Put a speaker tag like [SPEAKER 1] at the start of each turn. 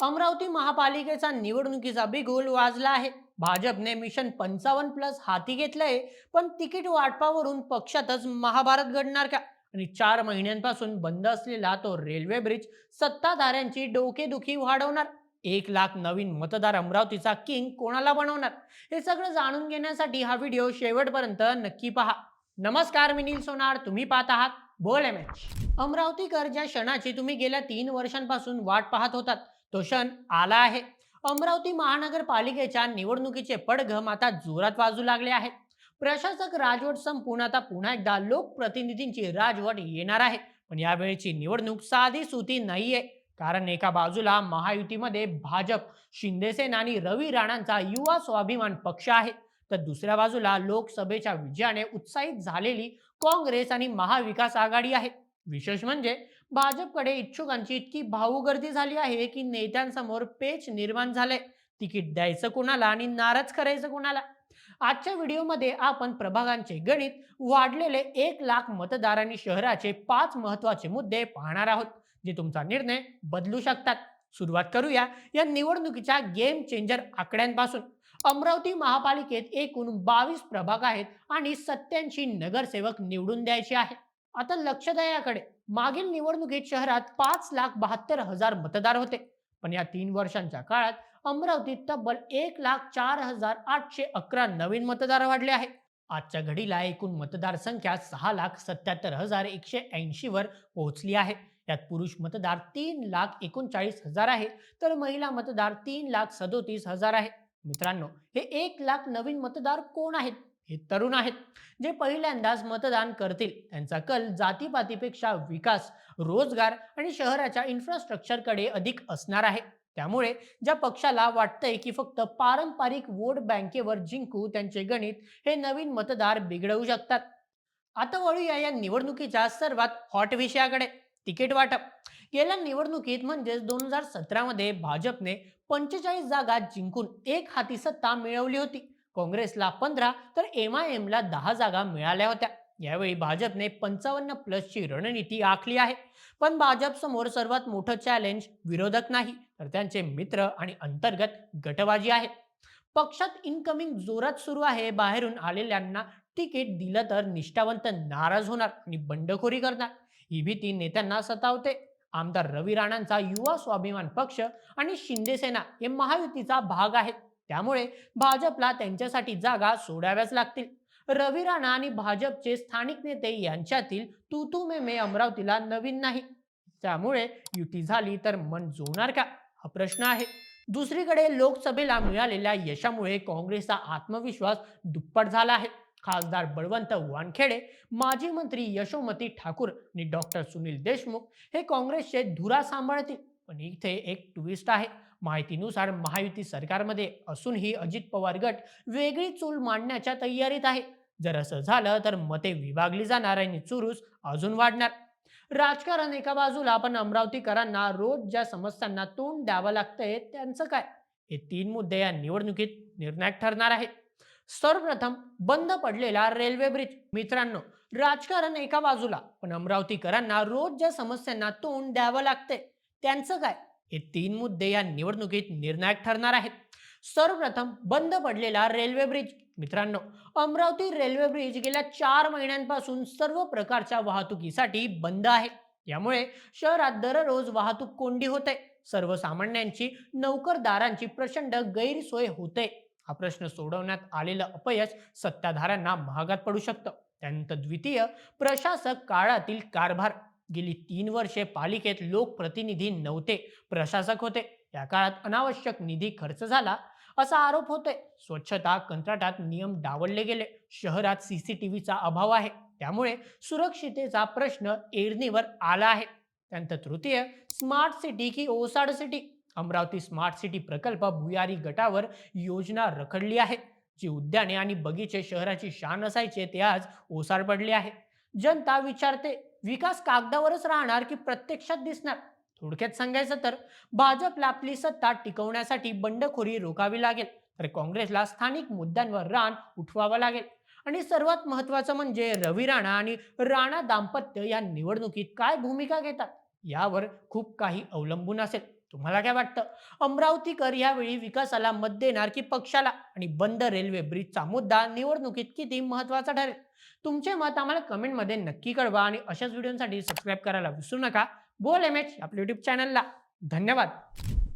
[SPEAKER 1] अमरावती महापालिकेचा निवडणुकीचा बिगुल वाजला आहे. भाजपने मिशन पंचावन्न प्लस हाती घेतलंय पण तिकीट वाटपावरून पक्षातच महाभारत घडणार का? आणि चार महिन्यांपासून बंद असलेला तो रेल्वे ब्रिज सत्ताधाऱ्यांची डोकेदुखी वाढवणार. एक लाख नवीन मतदार अमरावतीचा किंग कोणाला बनवणार? हे सगळं जाणून घेण्यासाठी हा व्हिडिओ शेवटपर्यंत नक्की पहा. नमस्कार मी नील सोनार. तुम्ही पाहत आहात बोल एम एच. अमरावतीकर ज्या क्षणाची तुम्ही गेल्या तीन वर्षांपासून वाट पाहत होतात तो क्षण आला आहे. अमरावती महानगरपालिकेच्या निवडणुकीचे पडघम आता जोरात वाजू लागले आहेत प्रशासक राजवट संपून आता पुन्हा एकदा लोकप्रतिनिधींची राजवट येणार आहे. पण यावेळीची निवडणूक साधी सुती नाहीये. कारण एका बाजूला महायुतीमध्ये भाजप शिंदेसेना आणि रवी राणांचा युवा स्वाभिमान पक्ष आहे. तर दुसऱ्या बाजूला लोकसभेच्या विजयाने उत्साहित झालेली काँग्रेस आणि महाविकास आघाडी आहे. विशेष म्हणजे भाजपकडे इच्छुकांची इतकी भाऊगर्दी झाली आहे की नेत्यांसमोर पेच निर्माण झालंय तिकीट द्यायचं कोणाला आणि नाराज करायचं कोणाला? आजच्या व्हिडिओमध्ये आपण प्रभागांचे गणित वाढलेले एक लाख मतदार आणि शहराचे पाच महत्त्वाचे मुद्दे पाहणार आहोत जे तुमचा निर्णय बदलू शकतात. सुरुवात करूया या निवडणुकीच्या गेम चेंजर आकड्यांपासून. अमरावती महापालिकेत एकूण बावीस प्रभाग आहेत आणि सत्याऐंशी नगरसेवक निवडून द्यायचे आहे आता लक्ष द्या याकडे. मागील निवडणुकीत शहरात पाच लाख बहात्तर हजार मतदार होते. पण या तीन वर्षांच्या काळात अमरावतीत तब्बल एक लाख चार हजार आठशे अकरा नवीन मतदार वाढले आहेत. आजच्या घडीला एकूण मतदार संख्या सहा लाख सत्याहत्तर हजार एकशे ऐंशी वर पोहोचली आहे. यात पुरुष मतदार तीन लाख एकोणचाळीस हजार आहे तर महिला मतदार तीन लाख सदोतीस हजार आहे. मित्रांनो हे एक लाख नवीन मतदार कोण आहेत? हे तरुण आहेत जे पहिल्यांदाच मतदान करतील. त्यांचा कल जातीपातीपेक्षा विकास रोजगार आणि शहराच्या इन्फ्रास्ट्रक्चरकडे अधिक असणार आहे. त्यामुळे ज्या पक्षाला वाटतंय की फक्त पारंपरिक वोट बँकेवर जिंकू त्यांचे गणित हे नवीन मतदार बिघडवू शकतात. आता वळूया या निवडणुकीच्या सर्वात हॉट विषयाकडे. तिकीट वाटप. गेल्या निवडणुकीत म्हणजेच दोन हजार सतरामध्ये भाजपने पंचेचाळीस जागा जिंकून एक हाती सत्ता मिळवली होती. काँग्रेसला पंधरा तर एम आय एमला दहा जागा मिळाल्या होत्या. यावेळी भाजपने पंचावन्न प्लसची रणनीती आखली आहे. पण भाजप समोर सर्वात मोठं चॅलेंज विरोधक नाही तर त्यांचे मित्र आणि अंतर्गत गटबाजी आहे. पक्षात इनकमिंग जोरात सुरू आहे. बाहेरून आलेल्यांना तिकीट दिलं तर निष्ठावंत नाराज होणार आणि बंडखोरी करणार. ही भीती नेत्यांना सतावते. आमदार रवी राणांचा युवा स्वाभिमान पक्ष आणि शिंदेसेना हे महायुतीचा भाग आहेत. त्यामुळे भाजपला त्यांच्यासाठी जागा सोडाव्याच लागतील. रवी राणा आणि भाजपचे स्थानिक नेते यांच्यातील तू तू मे मे अमरावतीला नवीन नाही. त्यामुळे युती झाली तर मन जोडणार का? हा प्रश्न आहे. दुसरीकडे लोकसभेला मिळालेल्या यशामुळे काँग्रेसचा आत्मविश्वास दुप्पट झाला आहे. खासदार बळवंत वानखेडे माजी मंत्री यशोमती ठाकूर आणि डॉक्टर सुनील देशमुख हे काँग्रेसचे धुरा सांभाळतील. पण इथे एक ट्विस्ट आहे. माहितीनुसार महायुती सरकारमध्ये असूनही अजित पवार गट वेगळी चूल मांडण्याच्या तयारीत आहे. जर असं झालं तर मते विभागली जाणार आणि चुरूस अजून वाढणार. राजकारण एका बाजूला पण अमरावतीकरांना रोज ज्या समस्यांना तोंड द्यावं लागतंय त्यांचं काय? हे तीन मुद्दे या निवडणुकीत निर्णायक ठरणार आहेत. सर्वप्रथम बंद पडलेला रेल्वे ब्रिज. मित्रांनो राजकारण एका बाजूला पण अमरावतीकरांना रोज ज्या समस्यांना तोंड द्यावं लागतंय त्यांचं काय? हे तीन मुद्दे या निवडणुकीत निर्णायक ठरणार आहेत. सर्वप्रथम बंद पडलेला रेल्वे ब्रिज. मित्रांनो अमरावती रेल्वे ब्रिज गेल्या चार महिन्यांपासून सर्व प्रकारच्या वाहतुकीसाठी बंद आहे. यामुळे शहरात दररोज वाहतूक कोंडी होते. सर्वसामान्यांची नोकरदारांची प्रचंड गैरसोय होते. हा प्रश्न सोडवण्यात आलेलं अपयश सत्ताधाऱ्यांना महागात पडू शकतं. त्यानंतर द्वितीय प्रशासक काळातील कारभार. गेली तीन वर्षे पालिकेत लोकप्रतिनिधी नव्हते प्रशासक होते. या काळात अनावश्यक निधी खर्च झाला असा आरोप होतोय. स्वच्छता कंत्राटात नियम डावलले गेले. शहरात सीसीटीव्हीचा अभाव आहे. त्यामुळे सुरक्षितेचा प्रश्न एरणीवर आला आहे. त्यानंतर तृतीय स्मार्ट सिटी की ओसाड सिटी? अमरावती स्मार्ट सिटी प्रकल्प भुयारी गटावर योजना रखडली आहे. जी उद्याने आणि बगीचे शहराची शान असायचे ते आज ओसाड पडले आहे. जनता विचारते विकास कागदावरच राहणार की प्रत्यक्षात दिसणार? थोडक्यात सांगायचं तर भाजपला आपली सत्ता टिकवण्यासाठी बंडखोरी रोखावी लागेल. तर काँग्रेसला स्थानिक मुद्द्यांवर रान उठवावं लागेल. आणि सर्वात महत्वाचं म्हणजे रवी राणा आणि राणा दाम्पत्य या निवडणुकीत काय भूमिका घेतात? यावर खूप काही अवलंबून असेल. तुम्हाला काय वाटतं? अमरावतीकर यावेळी विकासाला मत देणार की पक्षाला? आणि बंद रेल्वे ब्रिजचा मुद्दा निवडणुकीत किती महत्त्वाचा ठरेल? तुमचे मत आम्हाला कमेंटमध्ये नक्की कळवा आणि अशाच व्हिडिओसाठी सबस्क्राईब करायला विसरू नका. बोल एम एच आपल्या युट्यूब चॅनलला धन्यवाद.